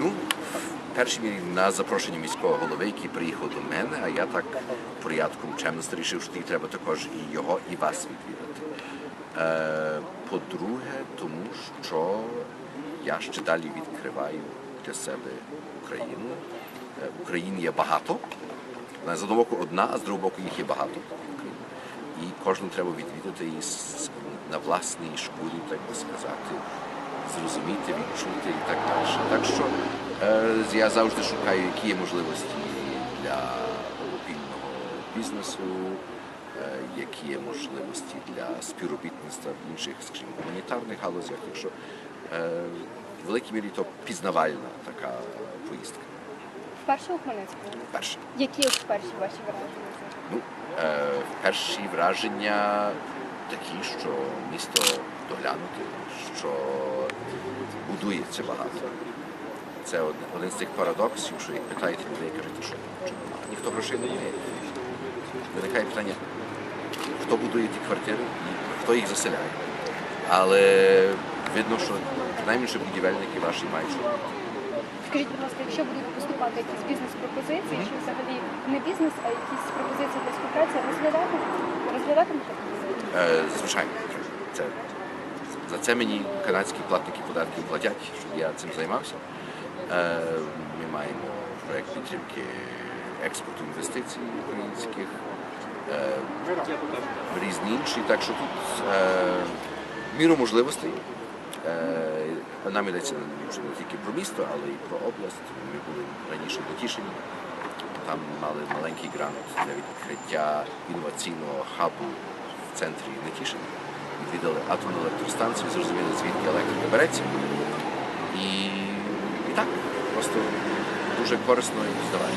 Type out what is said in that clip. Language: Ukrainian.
Ну, мірі на запрошення міського голови, який приїхав до мене, а я так порядком чемності рішив, що треба також і його, і вас відвідати. Е, по-друге, тому що я ще далі відкриваю для себе Україну. Е, України є багато. З одного боку одна, а з другого боку їх є багато. І кожну треба відвідати і на власній шкурі, так би сказати, зрозуміти, відчути і так далі. Так що е, я завжди шукаю, які є можливості для спільного бізнесу, е, які є можливості для співробітництва в інших, скажімо, гуманітарних галузях. Так що е, в великій мірі то пізнавальна така поїздка. Вперше у Хмельницькому? Перше. Які от перші ваші враження? Ну, е, перші враження такі, що місто доглянуте, що будується багато. Це од- один з тих парадоксів, що як питаєте людей, кажете, що немає? ніхто грошей не має. Виникає питання, хто будує ті квартири і хто їх заселяє. Але видно, що принаймні, що будівельники ваші мають що. Скажіть, будь ласка, якщо будуть поступати якісь бізнес-пропозиції, чи взагалі не бізнес, а якісь пропозиції для співпраці, розглядати? Розглядатимете? Е, Звичайно, це за це мені канадські платники податків платять, щоб я цим займався. Е, Ми маємо проект підтримки експорту інвестицій українських, е, різні інші. Так що тут е, міру можливостей. Нам йдеться не тільки про місто, але й про область. Ми були раніше в Нетішині. Там мали маленький грант для відкриття інноваційного хабу в центрі Нетішина. Відвідали атомну електростанцію, зрозуміли, звідки електрика береться. І, і так, просто дуже корисно і здавально.